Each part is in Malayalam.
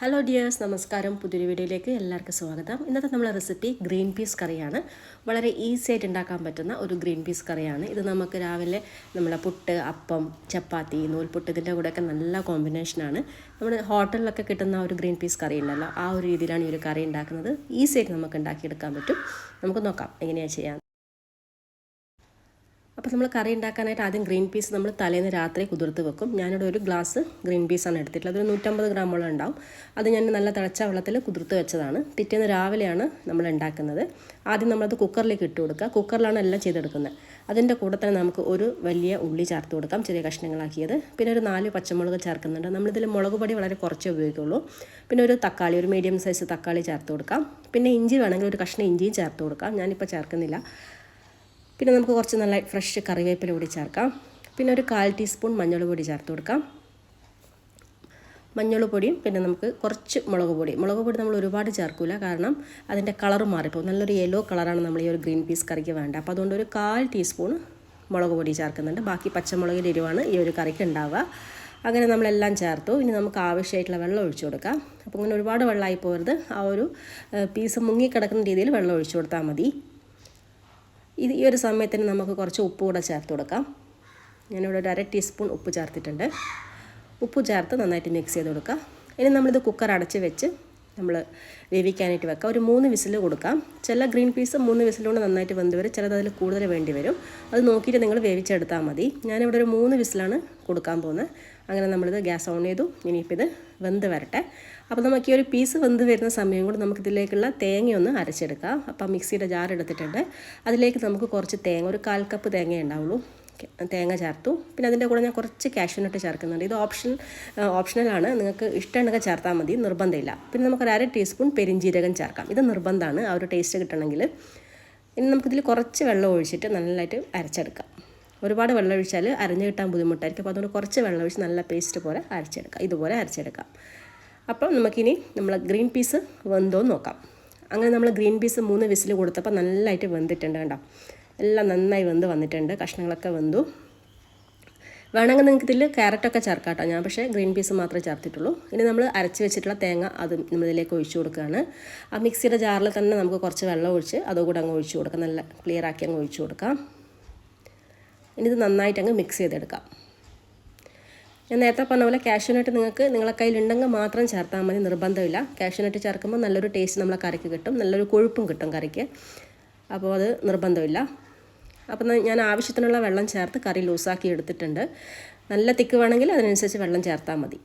ഹലോ ഡിയേഴ്സ് നമസ്കാരം. പുതിയൊരു വീഡിയോയിലേക്ക് എല്ലാവർക്കും സ്വാഗതം. ഇന്നത്തെ നമ്മളെ റെസിപ്പി ഗ്രീൻ പീസ് കറിയാണ്. വളരെ ഈസി ആയിട്ട് ഉണ്ടാക്കാൻ പറ്റുന്ന ഒരു ഗ്രീൻ പീസ് കറിയാണ്. ഇത് നമുക്ക് രാവിലെ നമ്മുടെ പുട്ട് അപ്പം ചപ്പാത്തി നൂൽപുട്ട് ഇതിന്റെ കൂടെയൊക്കെ നല്ല കോമ്പിനേഷനാണ് നമ്മൾ ഹോട്ടലിലൊക്കെ കിട്ടുന്ന ഒരു ഗ്രീൻ പീസ് കറി ഉണ്ടല്ലോ. ആ ഒരു രീതിയിലാണ് ഈ ഒരു കറി ഉണ്ടാക്കുന്നത്. ഈസി ആയിട്ട് നമുക്ക് ഉണ്ടാക്കിയെടുക്കാൻ പറ്റും. നമുക്ക് നോക്കാം എങ്ങനെയാണ് ചെയ്യാൻ അപ്പോൾ നമ്മൾ കറി ഉണ്ടാക്കാനായിട്ട് ആദ്യം ഗ്രീൻ പീസ് നമ്മൾ തലേന്ന് രാത്രി കുതിർത്ത് വെക്കും. ഞാനിവിടെ ഒരു ഗ്ലാസ് ഗ്രീൻ പീസാണ് എടുത്തിട്ടുള്ളത്. അതൊരു നൂറ്റമ്പത് ഗ്രാമോളം ഉണ്ടാവും. അത് ഞാൻ നല്ല തിളച്ച വെള്ളത്തിൽ കുതിർത്ത് വെച്ചതാണ്. പിറ്റേന്ന് രാവിലെയാണ് നമ്മൾ ഉണ്ടാക്കുന്നത്. ആദ്യം നമ്മളത് കുക്കറിലേക്ക് ഇട്ട് കൊടുക്കുക. കുക്കറിലാണ് എല്ലാം ചെയ്തെടുക്കുന്നത്. അതിന്റെ കൂടെ തന്നെ നമുക്ക് ഒരു വലിയ ഉള്ളി ചേർത്ത് കൊടുക്കാം. ചെറിയ കഷ്ണങ്ങളാക്കിയത്. പിന്നെ ഒരു നാല് പച്ചമുളക് ചേർക്കുന്നുണ്ട്. നമ്മളിതിൽ മുളക് പൊടി വളരെ കുറച്ചേ ഉപയോഗിക്കുള്ളൂ. പിന്നെ ഒരു തക്കാളി ഒരു മീഡിയം സൈസ് തക്കാളി ചേർത്ത് കൊടുക്കാം. പിന്നെ ഇഞ്ചി വേണമെങ്കിൽ ഒരു കഷ്ണം ഇഞ്ചിയും ചേർത്ത് കൊടുക്കാം. ഞാനിപ്പോൾ ചേർക്കുന്നില്ല. പിന്നെ നമുക്ക് കുറച്ച് നല്ല ഫ്രഷ് കറിവേപ്പില കൂടി ചേർക്കാം. പിന്നെ ഒരു കാൽ ടീസ്പൂൺ മഞ്ഞൾ പൊടി ചേർത്ത് കൊടുക്കാം. മഞ്ഞൾ പൊടിയും പിന്നെ നമുക്ക് കുറച്ച് മുളക് പൊടി. മുളക് പൊടി നമ്മൾ ഒരുപാട് ചേർക്കില്ല കാരണം അതിന്റെ കളർ മാറിപ്പോകും നല്ലൊരു യെല്ലോ കളറാണ് നമ്മൾ ഈ ഒരു ഗ്രീൻ പീസ് കറിക്ക് വേണ്ടത്. അപ്പോൾ അതുകൊണ്ട് ഒരു കാൽ ടീസ്പൂൺ മുളക് പൊടി ചേർക്കുന്നുണ്ട്. ബാക്കി പച്ചമുളകിന്റെ എരിവാണ് ഈ ഒരു കറിക്ക് ഉണ്ടാവുക. അങ്ങനെ നമ്മളെല്ലാം ചേർത്തു. ഇനി നമുക്ക് ആവശ്യമായിട്ടുള്ള വെള്ളം ഒഴിച്ചു കൊടുക്കാം. അപ്പോൾ ഇങ്ങനെ ഒരുപാട് വെള്ളമായി പോകരുത് ആ ഒരു പീസ് മുങ്ങിക്കിടക്കുന്ന രീതിയിൽ വെള്ളം ഒഴിച്ചു കൊടുത്താൽ മതി. ഇത് ഈ ഒരു സമയത്തിന് നമുക്ക് കുറച്ച് ഉപ്പ് കൂടെ ചേർത്ത് കൊടുക്കാം. ഞാനിവിടെ ഒരു അര ടീസ്പൂൺ ഉപ്പ് ചേർത്തിട്ടുണ്ട്. ഉപ്പ് ചേർത്ത് നന്നായിട്ട് മിക്സ് ചെയ്ത് കൊടുക്കാം. ഇനി നമ്മളിത് കുക്കർ അടച്ച് വെച്ച് നമ്മൾ വേവിക്കാനായിട്ട് വെക്കാം. ഒരു മൂന്ന് വിസിൽ കൊടുക്കാം. ചില ഗ്രീൻ പീസ് മൂന്ന് വിസിലുകൊണ്ട് നന്നായിട്ട് വെന്ത് വരും. ചിലത് അതിൽ കൂടുതൽ വേണ്ടി വരും. അത് നോക്കിയിട്ട് നിങ്ങൾ വേവിച്ചെടുത്താൽ മതി. ഞാനിവിടെ ഒരു മൂന്ന് വിസിലാണ് കൊടുക്കാൻ പോകുന്നത്. അങ്ങനെ നമ്മളിത് ഗ്യാസ് ഓൺ ചെയ്തു. ഇനിയിപ്പോൾ ഇത് വെന്ത് വരട്ടെ. അപ്പോൾ നമുക്ക് ഈ ഒരു പീസ് വെന്ത് വരുന്ന സമയം കൊണ്ട് നമുക്കിതിലേക്കുള്ള തേങ്ങയൊന്ന് അരച്ചെടുക്കാം. അപ്പോൾ മിക്സിയുടെ ജാർ എടുത്തിട്ടുണ്ട്. അതിലേക്ക് നമുക്ക് കുറച്ച് തേങ്ങ ഒരു കാൽ കപ്പ് തേങ്ങ ഉണ്ടാവുള്ളൂ. തേങ്ങ ചേർത്തു. പിന്നെ അതിന്റെ കൂടെ ഞാൻ കുറച്ച് കാഷ്യൂനട്ട് ചേർക്കുന്നുണ്ട്. ഇത് ഓപ്ഷൻ ഓപ്ഷണലാണ് നിങ്ങൾക്ക് ഇഷ്ടമുണ്ടെങ്കിൽ ചേർത്താൽ മതി. നിർബന്ധമില്ല. പിന്നെ നമുക്ക് ഒരു അര ടീസ്പൂൺ പെരിഞ്ചീരകം ചേർക്കാം. ഇത് നിർബന്ധമാണ്. ആ ഒരു ടേസ്റ്റ് കിട്ടണമെങ്കിൽ. ഇനി നമുക്കിതിൽ കുറച്ച് വെള്ളം ഒഴിച്ചിട്ട് നല്ലതായിട്ട് അരച്ചെടുക്കാം. ഒരുപാട് വെള്ളം ഒഴിച്ചാൽ അരഞ്ഞു കിട്ടാൻ ബുദ്ധിമുട്ടായിരിക്കും. അപ്പോൾ അതുകൊണ്ട് കുറച്ച് വെള്ളം ഒഴിച്ച് നല്ല പേസ്റ്റ് പോലെ അരച്ചെടുക്കാം. ഇതുപോലെ അരച്ചെടുക്കാം. അപ്പോൾ നമുക്കിനി നമ്മൾ ഗ്രീൻ പീസ് വെന്തോ നോക്കാം. അങ്ങനെ നമ്മൾ ഗ്രീൻ പീസ് മൂന്ന് വിസിൽ കൊടുത്തപ്പോൾ നല്ലതായിട്ട് വെന്തിട്ടുണ്ട് കണ്ടോ. എല്ലാം നന്നായി വെന്ത് വന്നിട്ടുണ്ട് കഷ്ണങ്ങളൊക്കെ വെന്തു. വേണമെങ്കിൽ നിങ്ങൾക്ക് ഇതിൽ ക്യാരറ്റൊക്കെ ചേർക്കാം കേട്ടോ ഞാൻ പക്ഷേ ഗ്രീൻ പീസ് മാത്രമേ ചേർത്തിട്ടുള്ളൂ. ഇനി നമ്മൾ അരച്ച് വെച്ചിട്ടുള്ള തേങ്ങ അത് നമ്മളിതിലേക്ക് ഒഴിച്ചു കൊടുക്കുകയാണ്. ആ മിക്സിയുടെ ജാറിൽ തന്നെ നമുക്ക് കുറച്ച് വെള്ളം ഒഴിച്ച് അതുകൂടെ അങ്ങ് ഒഴിച്ചു കൊടുക്കാം. നല്ല ക്ലിയർ ആക്കി അങ്ങ് ഒഴിച്ചു കൊടുക്കാം. ഇനി ഇത് നന്നായിട്ട് അങ്ങ് മിക്സ് ചെയ്തെടുക്കാം. ഞാൻ നേരത്തെ പറഞ്ഞ പോലെ കാഷ്യൂനട്ട് നിങ്ങൾക്ക് നിങ്ങളെ കയ്യിലുണ്ടെങ്കിൽ മാത്രം ചേർത്താൽ മതി നിർബന്ധമില്ല. കാഷ്യൂനട്ട് ചേർക്കുമ്പോൾ നല്ലൊരു ടേസ്റ്റ് നമ്മളെ കറിക്ക് കിട്ടും നല്ലൊരു കൊഴുപ്പും കിട്ടും കറിക്ക്. അപ്പോൾ അത് നിർബന്ധമില്ല. അപ്പം ഞാൻ ആവശ്യത്തിനുള്ള വെള്ളം ചേർത്ത് കറി ലൂസാക്കി എടുത്തിട്ടുണ്ട്. നല്ല തിക്ക് വേണമെങ്കിൽ അതിനനുസരിച്ച് വെള്ളം ചേർത്താൽ മതി.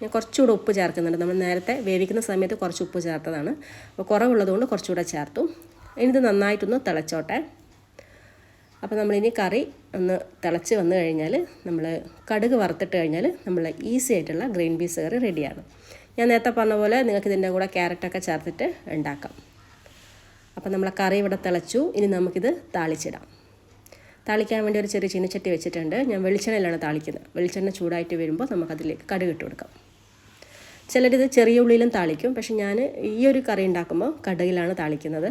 ഞാൻ കുറച്ചുകൂടെ ഉപ്പ് ചേർക്കുന്നുണ്ട്. നമ്മൾ നേരത്തെ വേവിക്കുന്ന സമയത്ത് കുറച്ച് ഉപ്പ് ചേർത്തതാണ്. അപ്പോൾ കുറവുള്ളതുകൊണ്ട് കുറച്ചുകൂടെ ചേർത്തു. ഇനി ഇത് നന്നായിട്ടൊന്ന് തിളച്ചോട്ടെ. അപ്പോൾ നമ്മളിനി കറി ഒന്ന് തിളച്ച് വന്നു കഴിഞ്ഞാൽ നമ്മൾ കടുക് വറുത്തിട്ട് കഴിഞ്ഞാൽ നമ്മൾ ഈസി ആയിട്ടുള്ള ഗ്രീൻ പീസ് കറി റെഡിയാണ്. ഞാൻ നേരത്തെ പറഞ്ഞ പോലെ നിങ്ങൾക്ക് ഇതിന്റെ കൂടെ ക്യാരറ്റൊക്കെ ചേർത്തിട്ട് ഉണ്ടാക്കാം. അപ്പോൾ നമ്മളെ കറി ഇവിടെ തിളച്ചു. ഇനി നമുക്കിത് താളിച്ചിടാം. താളിക്കാൻ വേണ്ടി ഒരു ചെറിയ ചീനച്ചട്ടി വെച്ചിട്ടുണ്ട്. ഞാൻ വെളിച്ചെണ്ണയിലാണ് താളിക്കുന്നത്. വെളിച്ചെണ്ണ ചൂടായിട്ട് വരുമ്പോൾ നമുക്കതിലേക്ക് കടുക് ഇട്ട് കൊടുക്കാം. ചിലരിത് ചെറിയ ഉള്ളിയിലും താളിക്കും. പക്ഷെ ഞാൻ ഈ ഒരു കറി ഉണ്ടാക്കുമ്പോൾ കടുകിലാണ് താളിക്കുന്നത്.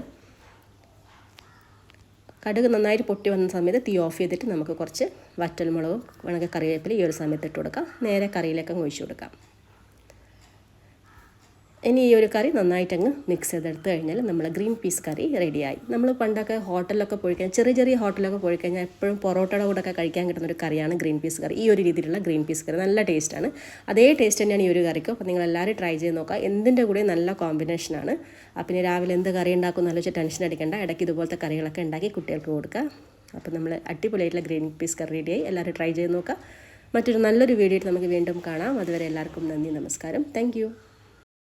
കടുക് നന്നായിട്ട് പൊട്ടി വന്ന സമയത്ത് തീ ഓഫ് ചെയ്തിട്ട് നമുക്ക് കുറച്ച് വറ്റൽമുളകും വേണമെങ്കിൽ കറിവേപ്പില ഈ ഒരു സമയത്ത് ഇട്ട് കൊടുക്കാം. നേരെ കറിയിലേക്ക് ഒഴിച്ചു കൊടുക്കാം. ഇനി ഈ ഒരു കറി നന്നായിട്ട് അങ്ങ് മിക്സ് ചെയ്തെടുത്ത് കഴിഞ്ഞാൽ നമ്മൾ ഗ്രീൻ പീസ് കറി റെഡിയായി നമ്മൾ പണ്ടൊക്കെ ഹോട്ടലിലൊക്കെ പോയി കഴിഞ്ഞാൽ ചെറിയ ചെറിയ ഹോട്ടലൊക്കെ പോയി കഴിഞ്ഞാൽ എപ്പോഴും പൊറോട്ടയുടെ കൂടെ ഒക്കെ കഴിക്കാൻ കിട്ടുന്ന ഒരു കറിയാണ് ഗ്രീൻ പീസ് കറി. ഈ ഒരു രീതിയിലുള്ള ഗ്രീൻ പീസ് കറി നല്ല ടേസ്റ്റാണ് അതേ ടേസ്റ്റ് തന്നെയാണ് ഈ ഒരു കറിക്ക്. അപ്പോൾ നിങ്ങൾ എല്ലാവരും ട്രൈ ചെയ്ത് നോക്കുക. എന്തിന്റെ കൂടെ നല്ല കോമ്പിനേഷനാണ് പിന്നെ രാവിലെ എന്ത് കറി ഉണ്ടാക്കും നല്ല വെച്ചാൽ ടെൻഷൻ അടിക്കേണ്ട. ഇടയ്ക്ക് ഇതുപോലത്തെ കറികളൊക്കെ ഉണ്ടാക്കി കുട്ടികൾക്ക് കൊടുക്കുക. അപ്പോൾ നമ്മൾ അടിപൊളിയായിട്ടുള്ള ഗ്രീൻ പീസ് കറി റെഡിയായി എല്ലാവരും ട്രൈ ചെയ്ത് നോക്കുക. മറ്റൊരു നല്ലൊരു വീഡിയോ നമുക്ക് വീണ്ടും കാണാം. അതുവരെ എല്ലാവർക്കും നന്ദി നമസ്കാരം. താങ്ക്